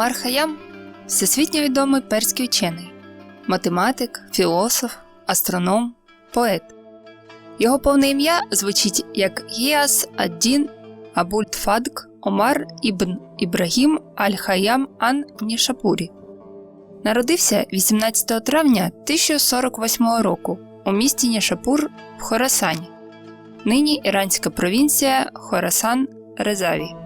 Омар Хаям всесвітньо відомий перський вчений, математик, філософ, астроном, поет. Його повне ім'я звучить як Гіас Аддін Абуль Тфадк Омар Ібн Ібрагім Аль Хаям Ан Нішапурі. Народився 18 травня 1048 року у місті Нішапур в Хорасані, нині іранська провінція Хорасан Резаві.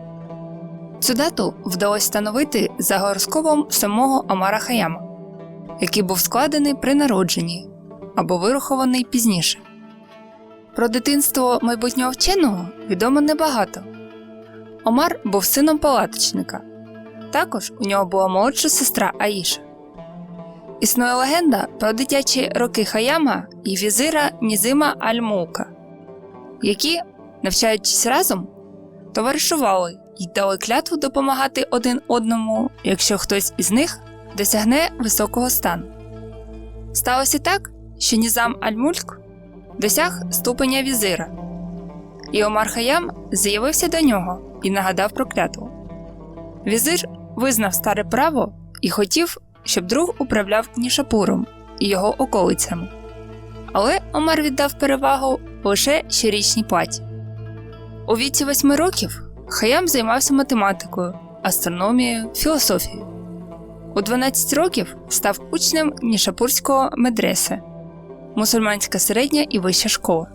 Цю дату вдалося встановити за гороскопом самого Омара Хаяма, який був складений при народженні або вирахований пізніше. Про дитинство майбутнього вченого відомо небагато. Омар був сином палаточника. Також у нього була молодша сестра Аїша. Існує легенда про дитячі роки Хаяма і візира Нізима Аль-Мулка, які, навчаючись разом, товаришували і дали клятву допомагати один одному, якщо хтось із них досягне високого стану. Сталося так, що Нізам Аль-Мульк досяг ступеня візира, і Омар Хаям з'явився до нього і нагадав про клятву. Візир визнав старе право і хотів, щоб друг управляв Нішапуром і його околицями. Але Омар віддав перевагу лише щорічній платі. У віці восьми років Хаям займався математикою, астрономією, філософією. У 12 років став учнем Нішапурського медресе, мусульманська середня і вища школа.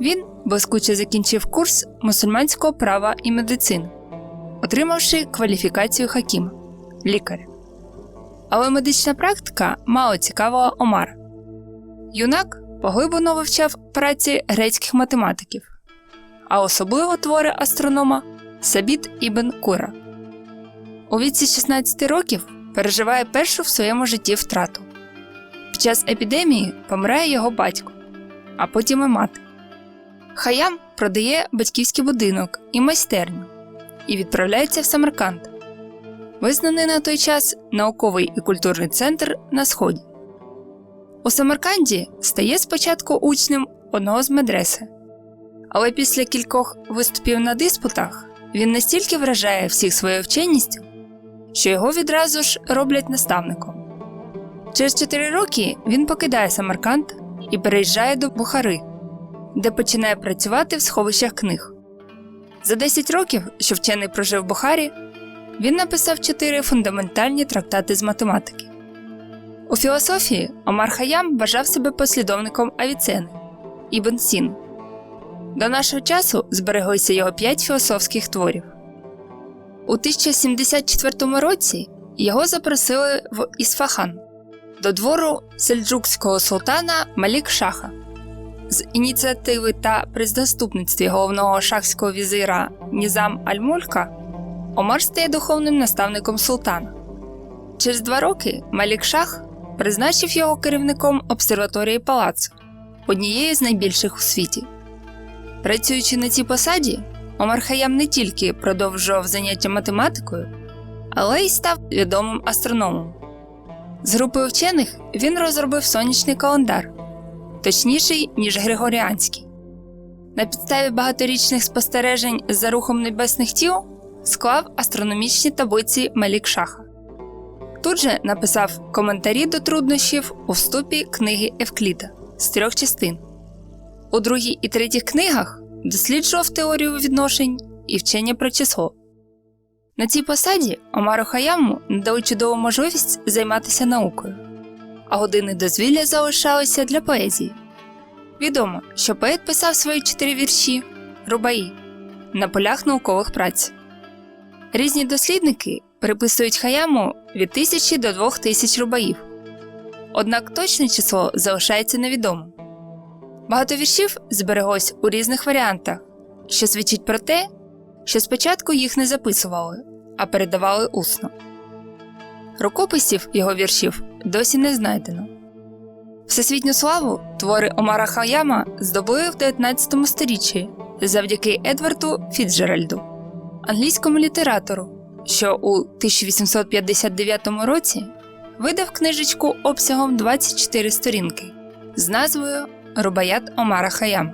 Він блискуче закінчив курс мусульманського права і медицини, отримавши кваліфікацію хакіма лікаря. Але медична практика мало цікавила Омара. Юнак поглиблено вивчав праці грецьких математиків, а особливо твори астронома Сабіт Ібн Кура. У віці 16 років переживає першу в своєму житті втрату. Під час епідемії помирає його батько, а потім і мати. Хаям продає батьківський будинок і майстерню і відправляється в Самарканд, визнаний на той час науковий і культурний центр на Сході. У Самарканді стає спочатку учнем одного з медреси, але після кількох виступів на диспутах він настільки вражає всіх своєю вченістю, що його відразу ж роблять наставником. Через 4 роки він покидає Самарканд і переїжджає до Бухари, де починає працювати в сховищах книг. За 10 років, що вчений прожив в Бухарі, він написав чотири фундаментальні трактати з математики. У філософії Омар Хаям вважав себе послідовником Авіцени Ібн Сін. До нашого часу збереглися його п'ять філософських творів. У 1074 році його запросили в Ісфахан до двору сельджукського султана Малік Шаха. З ініціативи та при заступництві головного шахського візира Нізам Аль-Мулька Омар стає духовним наставником султана. Через два роки Малік Шах призначив його керівником обсерваторії палацу, однієї з найбільших у світі. Працюючи на цій посаді, Омар Хаям не тільки продовжував заняття математикою, але й став відомим астрономом. З групою вчених він розробив сонячний календар, точніший, ніж Григоріанський. На підставі багаторічних спостережень за рухом небесних тіл склав астрономічні таблиці Малік Шаха. Тут же написав коментарі до труднощів у вступі книги Евкліда з трьох частин. У другій і третіх книгах досліджував теорію відношень і вчення про число. На цій посаді Омару Хаяму надали чудову можливість займатися наукою, а години дозвілля залишалися для поезії. Відомо, що поет писав свої чотири вірші рубаї на полях наукових праць. Різні дослідники приписують Хаяму від тисячі до двох тисяч рубаїв, однак точне число залишається невідомим. Багато віршів збереглось у різних варіантах, що свідчить про те, що спочатку їх не записували, а передавали усно. Рукописів його віршів досі не знайдено. Всесвітню славу твори Омара Хаяма здобули в 19 сторіччі завдяки Едварду Фіцджеральду, англійському літератору, що у 1859 році видав книжечку обсягом 24 сторінки з назвою Рубаят Омара Хаяма.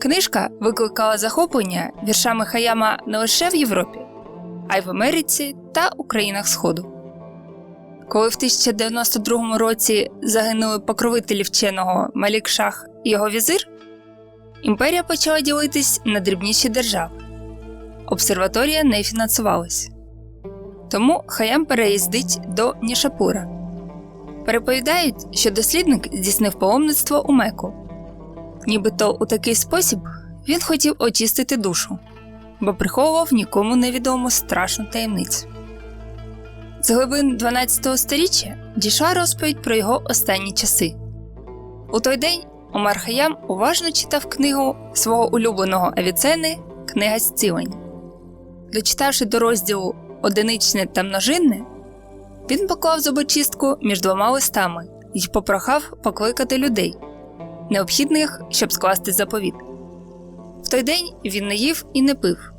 Книжка викликала захоплення віршами Хаяма не лише в Європі, а й в Америці та у країнах Сходу. Коли в 1092 році загинули покровителі вченого Малік Шах і його візир, імперія почала ділитись на дрібніші держави. Обсерваторія не фінансувалась. Тому Хаям переїздить до Нішапура. Переповідають, що дослідник здійснив паломництво у Меку. Нібито у такий спосіб він хотів очистити душу, бо приховував нікому невідому страшну таємницю. З глибин 12 століття дійшла розповідь про його останні часи. У той день Омар Хаям уважно читав книгу свого улюбленого Авіцени Книга зцілень. Дочитавши до розділу одиничне та множинне, він поклав зубочистку між двома листами і попрохав покликати людей, необхідних, щоб скласти заповіт. В той день він не їв і не пив.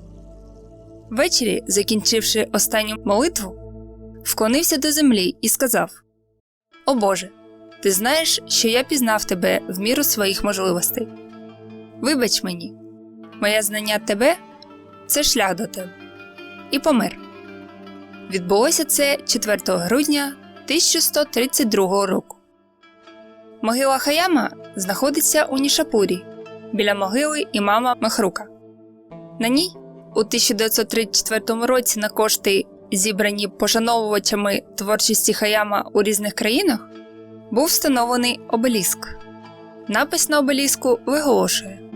Ввечері, закінчивши останню молитву, вклонився до землі і сказав: О Боже, ти знаєш, що я пізнав тебе в міру своїх можливостей. Вибач мені, моє знання тебе це шлях до тебе. І помер. Відбулося це 4 грудня 1132 року. Могила Хаяма знаходиться у Нішапурі біля могили імама Махрука. На ній у 1934 році на кошти, зібрані пошановувачами творчості Хаяма у різних країнах, був встановлений обеліск. Напис на обеліску виголошує